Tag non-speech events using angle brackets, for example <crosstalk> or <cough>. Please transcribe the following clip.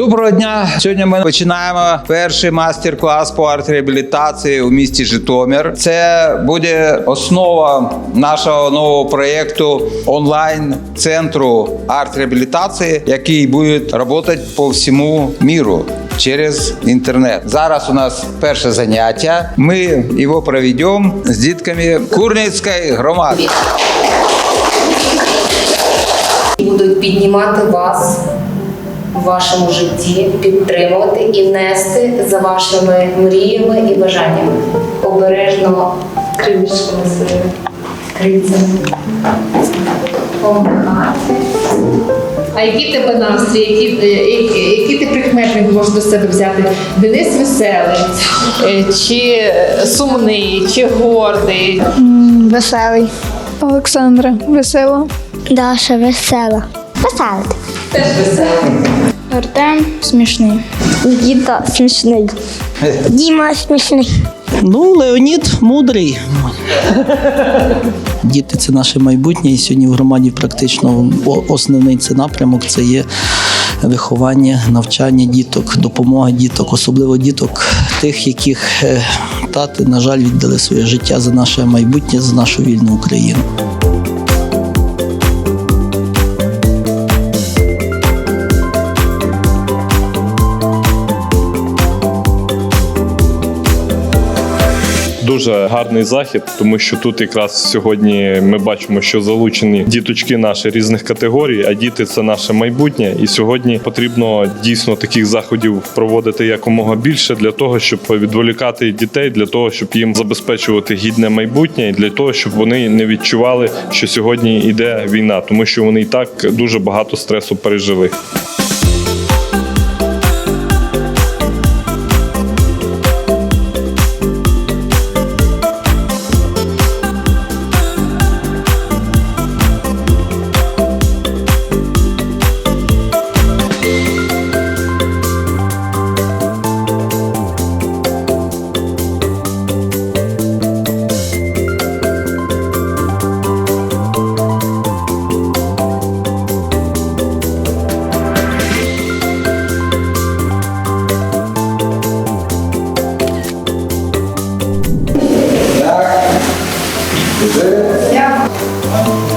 Доброго дня! Сьогодні ми починаємо перший майстер-клас по арт-реабілітації у місті Житомир. Це буде основа нашого нового проєкту онлайн центру арт-реабілітації, який буде працювати по всьому міру. Через інтернет. Зараз у нас перше заняття. Ми його проведемо з дітками Курницької громади. будуть піднімати вас в вашому житті, підтримувати і нести за вашими мріями і бажаннями. Обережно крилишками своїми крильцями. Помагати. А який тебе настрій, які, які, які ти прикметник можеш до себе взяти? Денис веселий, е, чи сумний, чи гордий? Веселий. Олександра весела. Даша весела. Весела. Теж веселий. Артем смішний. Діта смішний. Діма смішний. Ну, Леонід мудрий. <laughs> Діти це наше майбутнє, і сьогодні в громаді практично основний це напрямок це є виховання, навчання діток, допомога діток, особливо діток тих, яких е, тати, на жаль, віддали своє життя за наше майбутнє, за нашу вільну Україну. Дуже гарний захід, тому що тут якраз сьогодні ми бачимо, що залучені діточки наші різних категорій, а діти це наше майбутнє. І сьогодні потрібно дійсно таких заходів проводити якомога більше для того, щоб відволікати дітей, для того, щоб їм забезпечувати гідне майбутнє, і для того, щоб вони не відчували, що сьогодні йде війна, тому що вони і так дуже багато стресу пережили. Is it? Yeah.